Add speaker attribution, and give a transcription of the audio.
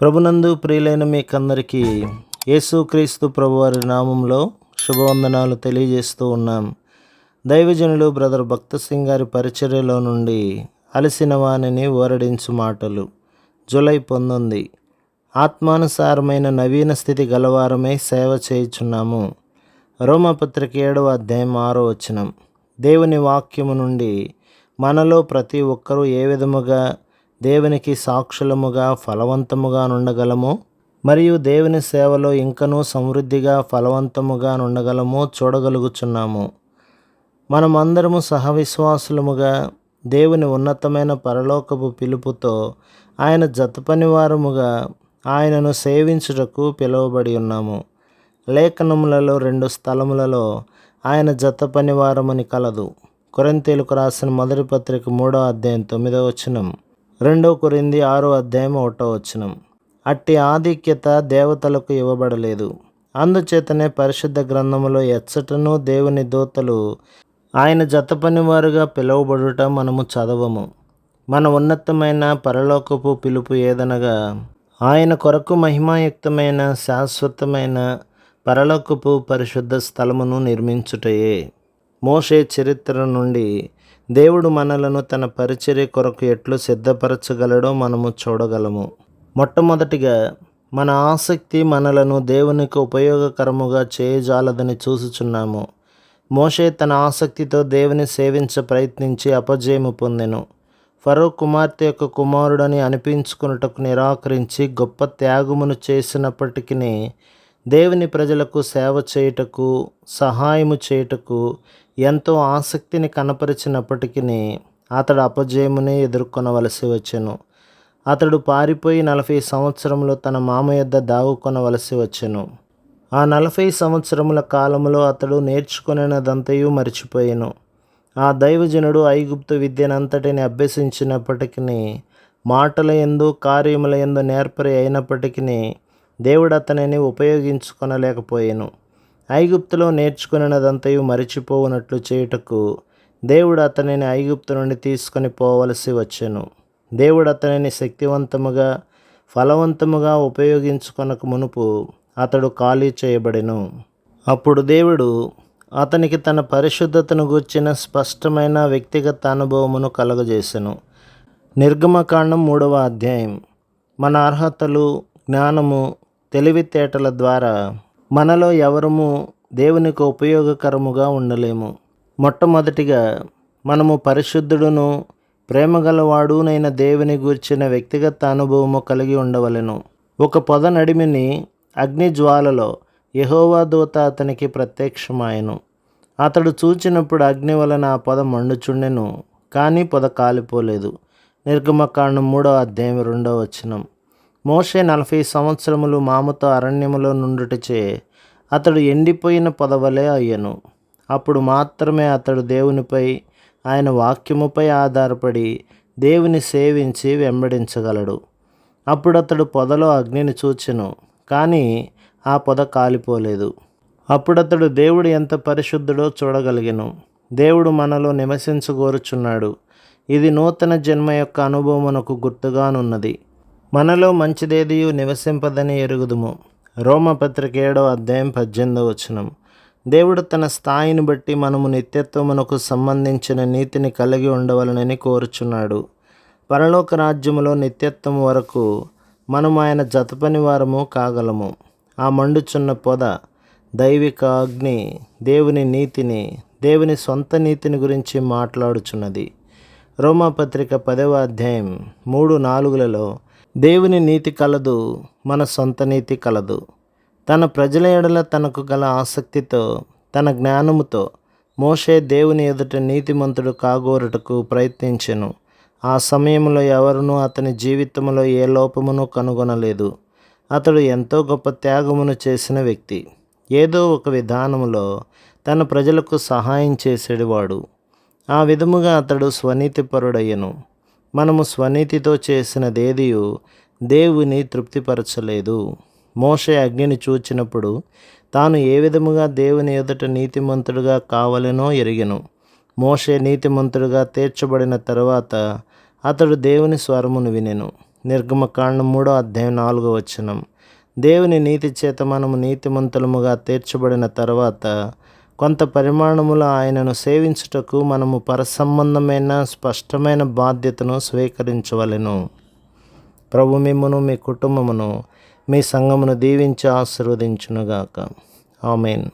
Speaker 1: ప్రభునందు ప్రియులైన మీకందరికీ యేసుక్రీస్తు ప్రభువారి నామంలో శుభవందనాలు తెలియజేస్తూ ఉన్నాం. దైవజనులు బ్రదర్ భక్త సింగ్ గారి పరిచర్యలో నుండి అలసిన వాణిని ఓరడించు మాటలు. జూలై పంతొమ్మిది. ఆత్మానుసారమైన నవీన స్థితి గలవారమై సేవ చేయుచున్నాము. రోమపత్రిక ఏడవ అధ్యాయం ఆరో వచనం. దేవుని వాక్యము నుండి మనలో ప్రతి ఒక్కరూ ఏ విధముగా దేవునికి సాక్షులముగా ఫలవంతముగా నుండగలమో. మరియు దేవుని సేవలో ఇంకనూ సమృద్ధిగా ఫలవంతముగా నుండగలమో చూడగలుగుచున్నాము. మనమందరము సహవిశ్వాసులముగా దేవుని ఉన్నతమైన పరలోకపు పిలుపుతో ఆయన జతపనివారముగా ఆయనను సేవించుటకు పిలువబడి ఉన్నాము. లేఖనములలో రెండు స్థలములలో ఆయన జత పనివారమని కలదు. కొరింతేలకు రాసిన మొదటి పత్రిక మూడో అధ్యాయం తొమ్మిదో వచనం. రెండో కొరింది ఆరో అధ్యాయం ఒకటో వచనం. అట్టి ఆధిక్యత దేవతలకు ఇవ్వబడలేదు. అందుచేతనే పరిశుద్ధ గ్రంథములో ఎచ్చటను దేవుని దూతలు ఆయన జత పనివారుగా పిలువబడుట మనము చదవము. మన ఉన్నతమైన పరలోకపు పిలుపు ఏదనగా ఆయన కొరకు మహిమాయుక్తమైన శాశ్వతమైన పరలోకపు పరిశుద్ధ స్థలమును నిర్మించుటయే. మోషే చరిత్ర నుండి దేవుడు మనలను తన పరిచర్య కొరకు ఎట్లు సిద్ధపరచగలడో మనము చూడగలము. మొట్టమొదటిగా మన ఆసక్తి మనలను దేవునికి ఉపయోగకరముగా చేయజాలదని చూసుచున్నాము. మోషే తన ఆసక్తితో దేవుని సేవించ ప్రయత్నించి అపజయము పొందెను. ఫరో కుమార్తె యొక్క కుమారుడని అనిపించుకున్నటకు నిరాకరించి గొప్ప త్యాగమును చేసినప్పటికీ దేవుని ప్రజలకు సేవ చేయుటకు సహాయము చేయుటకు ఎంతో ఆసక్తిని కనపరిచినప్పటికీ అతడు అపజయమునే ఎదుర్కొనవలసి వచ్చెను. అతడు పారిపోయి నలభై సంవత్సరంలో తన మామ యొద్ద దాగుకొనవలసి వచ్చెను. ఆ నలభై సంవత్సరముల కాలంలో అతడు నేర్చుకునేదంతయు మర్చిపోయాను. ఆ దైవజనుడు ఐగుప్తు విద్యనంతటిని అభ్యసించినప్పటికీ మాటల ఎందు కార్యముల ఎందు నేర్పరి అయినప్పటికీ దేవుడు అతనిని ఉపయోగించుకొనలేకపోయాను. ఐగుప్తులో నేర్చుకున్నదంతయు మరిచిపోవునట్లు చేయుటకు దేవుడు అతనిని ఐగుప్తు నుండి తీసుకొని పోవలసి వచ్చెను. దేవుడు అతనిని శక్తివంతముగా ఫలవంతముగా ఉపయోగించుకొనక మునుపు అతడు ఖాళీ చేయబడెను. అప్పుడు దేవుడు అతనికి తన పరిశుద్ధతను గూర్చిన స్పష్టమైన వ్యక్తిగత అనుభవమును కలుగజేసెను. నిర్గమకాండం మూడవ అధ్యాయం. మన అర్హతలు జ్ఞానము తెలివితేటల ద్వారా మనలో ఎవరము దేవునికి ఉపయోగకరముగా ఉండలేము. మొట్టమొదటిగా మనము పరిశుద్ధుడును ప్రేమగలవాడునైన దేవుని గూర్చిన వ్యక్తిగత అనుభవము కలిగి ఉండవలెను. ఒక పొద నడిమిని అగ్ని జ్వాలలో యహోవా దూత అతనికి ప్రత్యక్షమాయను. అతడు చూచినప్పుడు అగ్ని వలన ఆ పొద మండుచుండెను కానీ పొద కాలిపోలేదు. నిర్గమకాండం మూడో అధ్యాయం రెండో వచనం. మోషే నలభై సంవత్సరములు మామతో అరణ్యములో నుండుటచే అతడు ఎండిపోయిన పొదవలే అయ్యను. అప్పుడు మాత్రమే అతడు దేవునిపై ఆయన వాక్యముపై ఆధారపడి దేవుని సేవించి వెంబడించగలడు. అప్పుడు అతడు పొదలో అగ్నిని చూచెను కానీ ఆ పొద కాలిపోలేదు. అప్పుడతడు దేవుడు ఎంత పరిశుద్ధుడో చూడగలిగెను. దేవుడు మనలో నివసించగోరుచున్నాడు ఇది నూతన జన్మ యొక్క అనుభవమునకు గుర్తుగానున్నది. మనలో మంచిదేదియు నివసింపదని ఎరుగుదుము. రోమపత్రిక ఏడో అధ్యాయం పద్దెనిమిదో వచనం. దేవుడు తన స్థాయిని బట్టి మనము నిత్యత్వమునకు సంబంధించిన నీతిని కలిగి ఉండవలనని కోరుచున్నాడు. పరలోక రాజ్యములో నిత్యత్వం వరకు మనము ఆయన జతపని వారము కాగలము. ఆ మండుచున్న పొద దైవిక అగ్ని దేవుని నీతిని దేవుని సొంత నీతిని గురించి మాట్లాడుచున్నది. రోమాపత్రిక పదవ అధ్యాయం మూడు నాలుగులలో దేవుని నీతి కలదు మన సొంత నీతి కలదు. తన ప్రజల ఎడల తనకు గల ఆసక్తితో తన జ్ఞానముతో మోషే దేవుని ఎదుట నీతిమంతుడు కాగోరుటకు ప్రయత్నించెను. ఆ సమయంలో ఎవరునూ అతని జీవితంలో ఏ లోపమును కనుగొనలేదు. అతడు ఎంతో గొప్ప త్యాగమును చేసిన వ్యక్తి. ఏదో ఒక విధానములో తన ప్రజలకు సహాయం చేసేవాడు. ఆ విధముగా అతడు స్వనీతిపరుడయ్యను. మనము స్వనీతితో చేసినదేదియు దేవుని తృప్తిపరచలేదు. మోషే అగ్నిని చూచినప్పుడు తాను ఏ విధముగా దేవుని ఎదుట నీతిమంతుడుగా కావలెనో ఎరిగెను. మోషే నీతిమంతుడుగా తీర్చబడిన తర్వాత అతడు దేవుని స్వరమును వినెను. నిర్గమకాండం మూడో అధ్యాయం నాలుగో వచనం. దేవుని నీతి చేత మనము నీతిమంతులముగా తీర్చబడిన తర్వాత కొంత పరిమాణములో ఆయనను సేవించుటకు మనము పరసంబంధమైన స్పష్టమైన బాధ్యతను స్వీకరించవలెను. ప్రభు మిమ్మును మీ కుటుంబమును మీ సంఘమును దీవించి ఆశీర్వదించునుగాక. ఆమెన్.